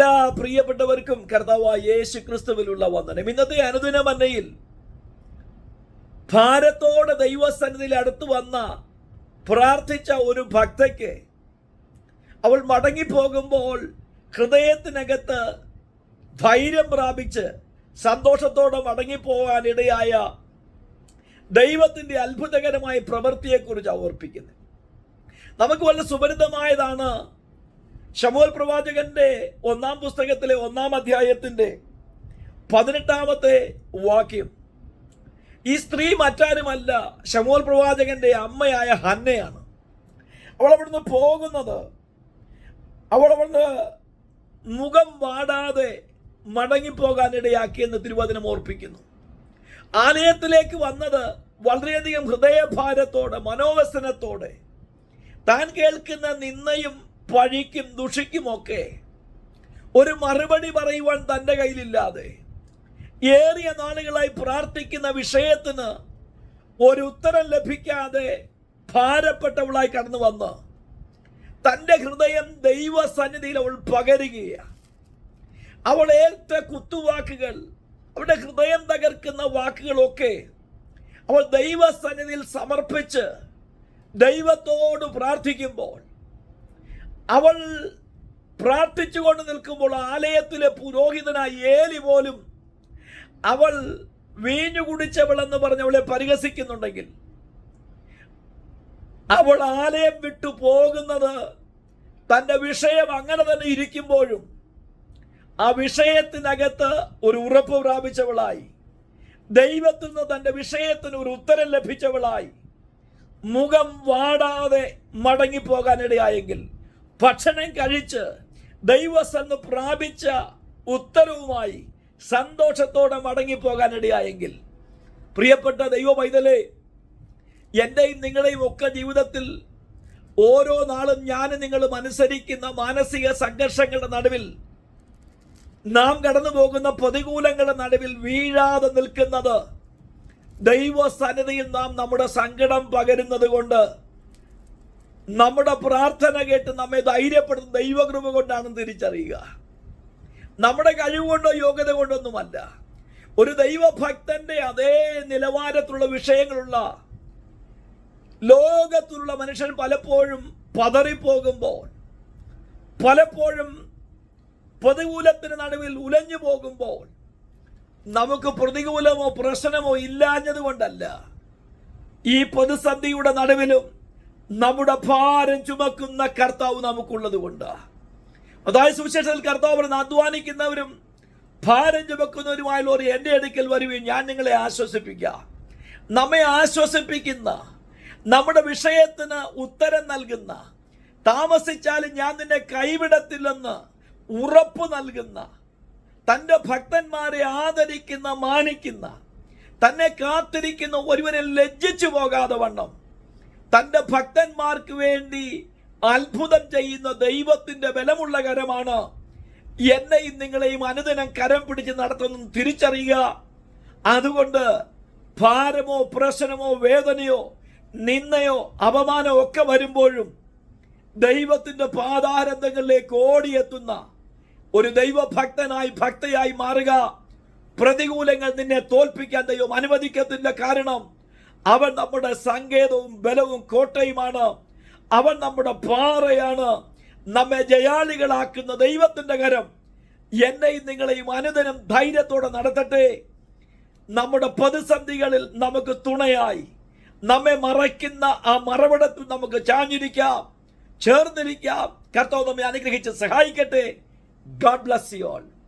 എല്ലാ പ്രിയപ്പെട്ടവർക്കും കർത്താവായ യേശു ക്രിസ്തുവിലുള്ള വന്ദനം. ഇന്നത്തെ അനുദിന മന്നയിൽ ഭാരത്തോടെ ദൈവസന്നിധിയിൽ അടുത്തു വന്ന പ്രാർത്ഥിച്ച ഒരു ഭക്തയ്ക്ക് അവൾ മടങ്ങിപ്പോകുമ്പോൾ ഹൃദയത്തിനകത്ത് ധൈര്യം പ്രാപിച്ച് സന്തോഷത്തോടെ മടങ്ങിപ്പോകാനിടയായ ദൈവത്തിന്റെ അത്ഭുതകരമായ പ്രവൃത്തിയെക്കുറിച്ച് ഓർപ്പിക്കുന്നത് നമുക്ക് വളരെ സുപരിതമായതാണ് ശമോൽ പ്രവാചകന്റെ ഒന്നാം പുസ്തകത്തിലെ ഒന്നാം അധ്യായത്തിന്റെ പതിനെട്ടാമത്തെ വാക്യം. ഈ സ്ത്രീ മറ്റാരുമല്ല ശമോൽ പ്രവാചകന്റെ അമ്മയായ ഹന്നയാണ്. അവൾ അവിടുന്ന് പോകുന്നത് അവൾ അവിടുന്ന് മുഖം വാടാതെ മടങ്ങിപ്പോകാനിടയാക്കിയെന്ന് തിരുവചനം ഓർപ്പിക്കുന്നു. ആലയത്തിലേക്ക് വന്നത് വളരെയധികം ഹൃദയഭാരത്തോടെ മനോവസനത്തോടെ. താൻ കേൾക്കുന്ന നിന്നയും പഴിക്കും ദുഷിക്കുമൊക്കെ ഒരു മറുപടി പറയുവാൻ തന്റെ കയ്യിലില്ലാതെ ഏറിയ നാളുകളായി പ്രാർത്ഥിക്കുന്ന വിഷയത്തിന് ഒരു ഉത്തരം ലഭിക്കാതെ ഭാരപ്പെട്ടവളായി കടന്നു വന്ന് തന്റെ ഹൃദയം ദൈവസന്നിധിയിൽ അവൾ പകരുകയാണ് അവൾ ഏറ്റ കുത്തുവാക്കുകൾ അവളുടെ ഹൃദയം തകർക്കുന്ന വാക്കുകളൊക്കെ അവൾ ദൈവസന്നിധിയിൽ സമർപ്പിച്ച് ദൈവത്തോട് പ്രാർത്ഥിക്കുമ്പോൾ അവൾ പ്രാർത്ഥിച്ചുകൊണ്ട് നിൽക്കുമ്പോൾ ആലയത്തിലെ പുരോഹിതനായ ഏലി പോലും അവൾ വീഞ്ഞു കുടിച്ചവളെന്ന് പറഞ്ഞ് അവളെ പരിഹസിക്കുന്നുണ്ടെങ്കിൽ അവൾ ആലയം വിട്ടു പോകുന്നത് തന്റെ വിഷയം അങ്ങനെ തന്നെ ഇരിക്കുമ്പോഴും ആ വിഷയത്തിനകത്ത് ഒരു ഉറപ്പ് പ്രാപിച്ചവളായി. ദൈവത്തിൽ നിന്ന് തന്റെ വിഷയത്തിന് ഒരു ഉത്തരം ലഭിച്ചവളായി. മുഖം വാടാതെ മടങ്ങിപ്പോകാനിടയായെങ്കിൽ ഭക്ഷണം കഴിച്ച് ദൈവസന്ന് പ്രാപിച്ച ഉത്തരവുമായി സന്തോഷത്തോടെ മടങ്ങിപ്പോകാനിടയായെങ്കിൽ പ്രിയപ്പെട്ട ദൈവ പൈതലേ എന്റെയും നിങ്ങളുടെയും ഒക്കെ ജീവിതത്തിൽ ഓരോ നാളും ഞാൻ നിങ്ങളും അനുസരിക്കുന്ന മാനസിക സംഘർഷങ്ങളുടെ നടുവിൽ നാം കടന്നു പോകുന്ന പ്രതികൂലങ്ങളുടെ നടുവിൽ വീഴാതെ നിൽക്കുന്നത് ദൈവസന്നിധിയിൽ നാം നമ്മുടെ സങ്കടം പകരുന്നത് കൊണ്ട് നമ്മുടെ പ്രാർത്ഥന കേട്ട് നമ്മെ ധൈര്യപ്പെടുത്തുന്ന ദൈവകൃപ കൊണ്ടാണെന്ന് തിരിച്ചറിയുക. നമ്മുടെ കഴിവ് കൊണ്ടോ യോഗ്യത കൊണ്ടൊന്നുമല്ല. ഒരു ദൈവഭക്തന്റെ അതേ നിലവാരത്തിലുള്ള വിഷയങ്ങളുള്ള ലോകത്തിലുള്ള മനുഷ്യൻ പലപ്പോഴും പതറിപ്പോകുമ്പോൾ പലപ്പോഴും പ്രതികൂലത്തിന് നടുവിൽ ഉലഞ്ഞു പോകുമ്പോൾ നമുക്ക് പ്രതികൂലമോ പ്രശ്നമോ ഇല്ലാഞ്ഞതുകൊണ്ടല്ല. ഈ പ്രതിസന്ധിയുടെ നടുവിലും നമ്മുടെ ഭാരം ചുമക്കുന്ന കർത്താവ് നമുക്കുള്ളത് കൊണ്ട്. അതായത് സുവിശേഷത്തിൽ കർത്താവ് പറഞ്ഞ അധ്വാനിക്കുന്നവരും ഭാരം ചുമക്കുന്നവരുമായുള്ളവർ എന്റെ അടുക്കൽ വരുകയും ഞാൻ നിങ്ങളെ ആശ്വസിപ്പിക്കാം. നമ്മെ ആശ്വസിപ്പിക്കുന്ന നമ്മുടെ വിഷയത്തിന് ഉത്തരം നൽകുന്ന താമസിച്ചാലും ഞാൻ നിന്നെ കൈവിടത്തില്ലെന്ന് ഉറപ്പ് നൽകുന്ന തന്റെ ഭക്തന്മാരെ ആദരിക്കുന്ന മാനിക്കുന്ന തന്നെ കാത്തിരിക്കുന്ന ഒരുവനെ ലജ്ജിച്ചു പോകാതെ വണ്ണം. തന്റെ ഭക്തന്മാർക്ക് വേണ്ടി അത്ഭുതം ചെയ്യുന്ന ദൈവത്തിന്റെ ബലമുള്ള കരമാണ്. എന്നെയും നിങ്ങളെയും അനുദിനം കരം പിടിച്ച് നടത്തുന്ന തിരിച്ചറിയുക. അതുകൊണ്ട് ഭാരമോ പ്രശ്നമോ വേദനയോ നിന്നയോ അപമാനമോ ഒക്കെ വരുമ്പോഴും ദൈവത്തിന്റെ പാതാരന്തങ്ങളിലേക്ക് ഓടിയെത്തുന്ന ഒരു ദൈവഭക്തനായി ഭക്തയായി മാറുക. പ്രതികൂലങ്ങൾ നിന്നെ തോൽപ്പിക്കാൻ ദൈവം അനുവദിക്കത്തില്ല. കാരണം അവൻ നമ്മുടെ സങ്കേതവും ബലവും കോട്ടയുമാണ്. അവൻ നമ്മുടെ പാറയാണ്. നമ്മെ ജയാളികളാക്കുന്ന ദൈവത്തിന്റെ കരം. എന്നെയും നിങ്ങളെയും അനുദിനം ധൈര്യത്തോടെ നടത്തട്ടെ. നമ്മുടെ പ്രതിസന്ധികളിൽ നമുക്ക് തുണയായി. നമ്മെ മറയ്ക്കുന്ന ആ മറവിടത്തിൽ നമുക്ക് ചാഞ്ഞിരിക്കാം. ചേർന്നിരിക്കാം. കർത്താവ് നമ്മെ അനുഗ്രഹിച്ച് സഹായിക്കട്ടെ. God bless you all